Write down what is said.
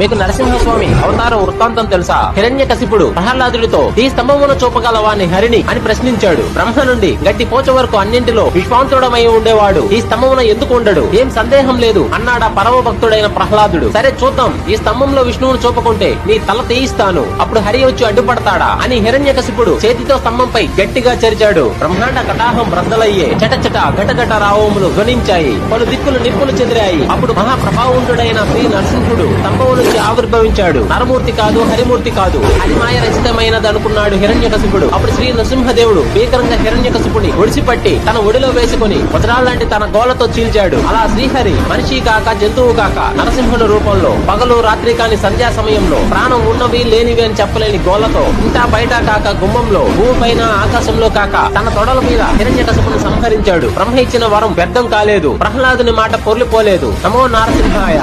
మీకు నరసింహస్వామి అవతార వృత్తాంతం తెలుసా? హిరణ్యకశిపుడు ప్రహ్లాదుడితో ఈ స్తంభమును చూపగలవాని హరిణి అని ప్రశ్నించాడు. బ్రహ్మ నుండి గట్టి పోచ వరకు అన్నింటిలో విశ్వాంతుడమై ఉండేవాడు. ఈ స్తంభమున ఎందుకు ఉండడు? ఏం సందేహం లేదు అన్నాడా పరమ భక్తుడైన ప్రహ్లాదుడు. సరే చూద్దాం. ఈ స్తంభంలో విష్ణువును చూపకుంటే నీ తల తీయిస్తాను. అప్పుడు హరి వచ్చి అడ్డుపడతాడా? అని హిరణ్యకశిపుడు చేతితో స్తంభంపై గట్టిగా చరిచాడు. బ్రహ్మాండ కటాహం బ్రద్దలయ్యే చటచట ఘటఘట రావములు ధ్వనించాయి. పలు దిక్కులు నిప్పులు చెదిరాయి. అప్పుడు మహాప్రభావంతుడైన శ్రీ నరసింహుడు స్తంభం నుంచి ఆవిర్భవించాడు. నరమూర్తి కాదు హరిమూర్తి కాదు. హరిమాయ రచితమైనది అనుకున్నాడు హిరణ్యకశిపుడు. అప్పుడు శ్రీ నరసింహదేవుడు భీకరంగా హిరణ్యకశిపుని ఒడిసిపట్టి తన ఒడిలో వేసుకుని వజ్రాలాంటి తన గోలతో చీల్చాడు. అలా శ్రీహరి మనిషి కాక జంతువు కాక నరసింహుడు రూపంలో పగలు రాత్రి కాని సంధ్యా సమయంలో ప్రాణం ఉన్నవి లేనివి అని చెప్పలేని గోలతో ఇంటా బయట కాక గుమ్మంలో భూపైన ఆకాశంలో కాక తన తొడల మీద హిరణ్యకశిపుని సంహరించాడు. బ్రహ్మ ఇచ్చిన వరం వ్యర్థం కాలేదు. ప్రహ్లాదుని మాట పొర్లిపోలేదు. నమో నారసింహాయ.